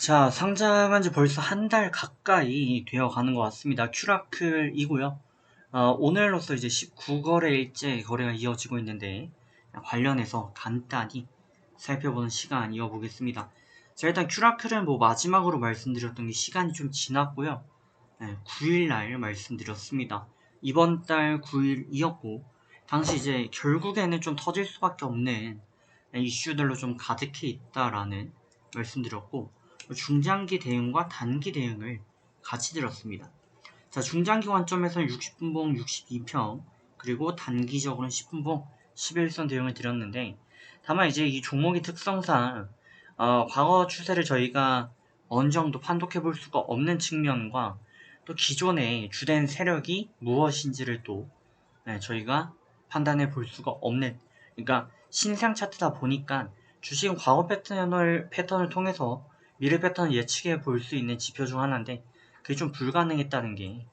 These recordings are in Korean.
자, 상장한 지 벌써 한 달 가까이 되어 가는 것 같습니다. 큐라클이고요. 어, 오늘로써 이제 19거래일째 거래가 이어지고 있는데 관련해서 간단히 살펴보는 시간 이어보겠습니다. 자, 일단 큐라클은 뭐 마지막으로 말씀드렸던 게 시간이 좀 지났고요. 네, 9일날 말씀드렸습니다. 이번 달 9일이었고 당시 이제 결국에는 좀 터질 수밖에 없는 이슈들로 좀 가득해 있다라는 말씀드렸고 중장기 대응과 단기 대응을 같이 들었습니다. 자, 중장기 관점에서는 60분봉 62평, 그리고 단기적으로는 10분봉 11선 대응을 드렸는데, 다만 이제 이 종목의 특성상, 어, 과거 추세를 저희가 어느 정도 판독해 볼 수가 없는 측면과 또 기존의 주된 세력이 무엇인지를 또 네, 저희가 판단해 볼 수가 없는, 그러니까 신상 차트다 보니까 주식은 과거 패턴을, 패턴을 통해서 미래 패턴을 예측해 볼 수 있는 지표 중 하나인데 그게 좀 불가능했다는 게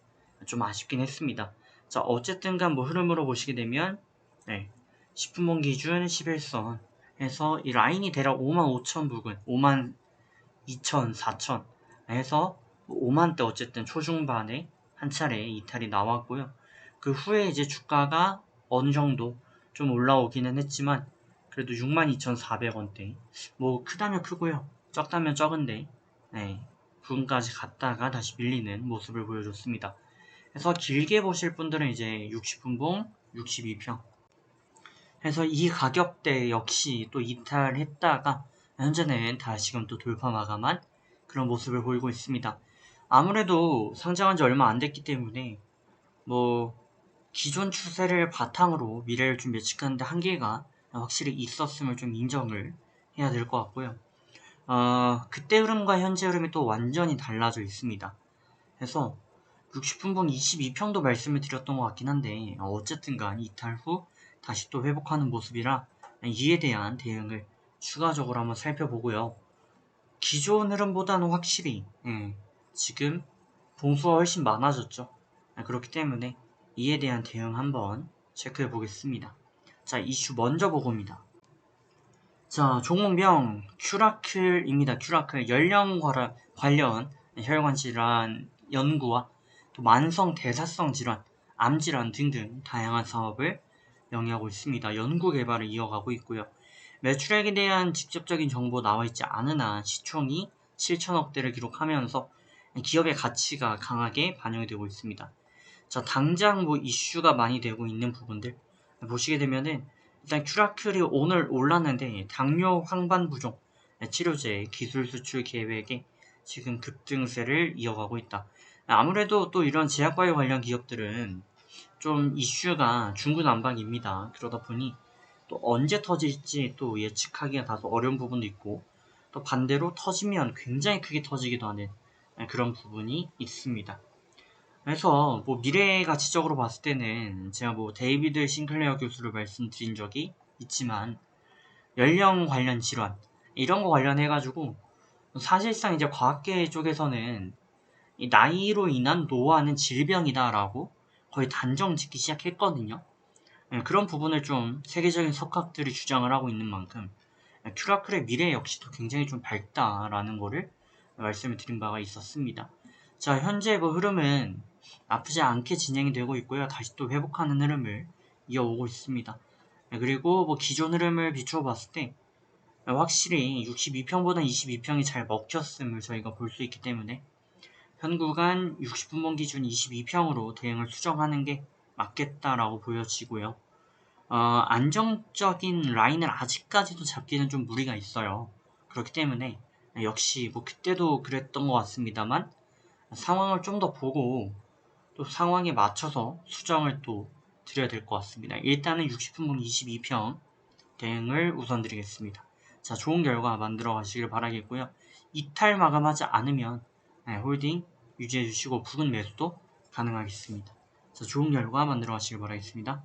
좀 아쉽긴 했습니다. 자 어쨌든 간뭐 흐름으로 보시게 되면 네, 10분봉 기준 11선 해서 이 라인이 대략 5만 5천 부근 5만 2천 4천 해서 5만대 어쨌든 초중반에 한 차례 이탈이 나왔고요. 그 후에 이제 주가가 어느 정도 좀 올라오기는 했지만 그래도 62,400원대 뭐 크다면 크고요. 적다면 적은데 네, 부근까지 갔다가 다시 밀리는 모습을 보여줬습니다. 그래서 길게 보실 분들은 이제 60분봉 62평 해서 이 가격대 역시 또 이탈했다가 현재는 다시금 또 돌파 마감한 그런 모습을 보이고 있습니다. 아무래도 상장한 지 얼마 안 됐기 때문에 뭐 기존 추세를 바탕으로 미래를 좀 예측하는데 한계가 확실히 있었음을 좀 인정을 해야 될 것 같고요. 어, 그때 흐름과 현재 흐름이 또 완전히 달라져 있습니다. 그래서 60분봉 22평도 말씀을 드렸던 것 같긴 한데 어, 어쨌든 간 이탈 후 다시 또 회복하는 모습이라 이에 대한 대응을 추가적으로 한번 살펴보고요. 기존 흐름보다는 확실히 예, 지금 봉수가 훨씬 많아졌죠. 아, 그렇기 때문에 이에 대한 대응 한번 체크해 보겠습니다. 자 이슈 먼저 보고입니다. 자, 종목명 큐라클입니다. 큐라클 연령 관련 혈관 질환 연구와 또 만성 대사성 질환, 암 질환 등등 다양한 사업을 영위하고 있습니다. 연구 개발을 이어가고 있고요. 매출액에 대한 직접적인 정보 나와 있지 않으나 시총이 7천억대를 기록하면서 기업의 가치가 강하게 반영이 되고 있습니다. 자, 당장 뭐 이슈가 많이 되고 있는 부분들 보시게 되면은 일단 큐라클이 오늘 올랐는데 당뇨 황반 부종 치료제 기술 수출 계획에 지금 급등세를 이어가고 있다. 아무래도 또 이런 제약바이오 관련 기업들은 좀 이슈가 중구난방입니다. 그러다 보니 또 언제 터질지 또 예측하기가 다소 어려운 부분도 있고 또 반대로 터지면 굉장히 크게 터지기도 하는 그런 부분이 있습니다. 그래서 뭐 미래 가치적으로 봤을 때는 제가 뭐 데이비드 싱클레어 교수를 말씀드린 적이 있지만 연령 관련 질환 이런 거 관련해 가지고 사실상 이제 과학계 쪽에서는 나이로 인한 노화는 질병이다라고 거의 단정 짓기 시작했거든요. 네, 그런 부분을 좀 세계적인 석학들이 주장을 하고 있는 만큼 큐라클의 미래 역시도 굉장히 좀 밝다라는 거를 말씀을 드린 바가 있었습니다. 자, 현재 그 흐름은 나쁘지 않게 진행이 되고 있고요. 다시 또 회복하는 흐름을 이어오고 있습니다. 네, 그리고 뭐 기존 흐름을 비추어 봤을 때 확실히 62평보다 22평이 잘 먹혔음을 저희가 볼 수 있기 때문에 현 구간 60분봉 기준 22평으로 대응을 수정하는 게 맞겠다라고 보여지고요. 어, 안정적인 라인을 아직까지도 잡기는 좀 무리가 있어요. 그렇기 때문에 역시 뭐 그때도 그랬던 것 같습니다만 상황을 좀 더 보고 또 상황에 맞춰서 수정을 또 드려야 될 것 같습니다. 일단은 60분봉 22평 대응을 우선 드리겠습니다. 자, 좋은 결과 만들어 가시길 바라겠고요. 이탈 마감하지 않으면 네, 홀딩 유지해 주시고 부근 매수도 가능하겠습니다. 자, 좋은 결과 만들어 가시길 바라겠습니다.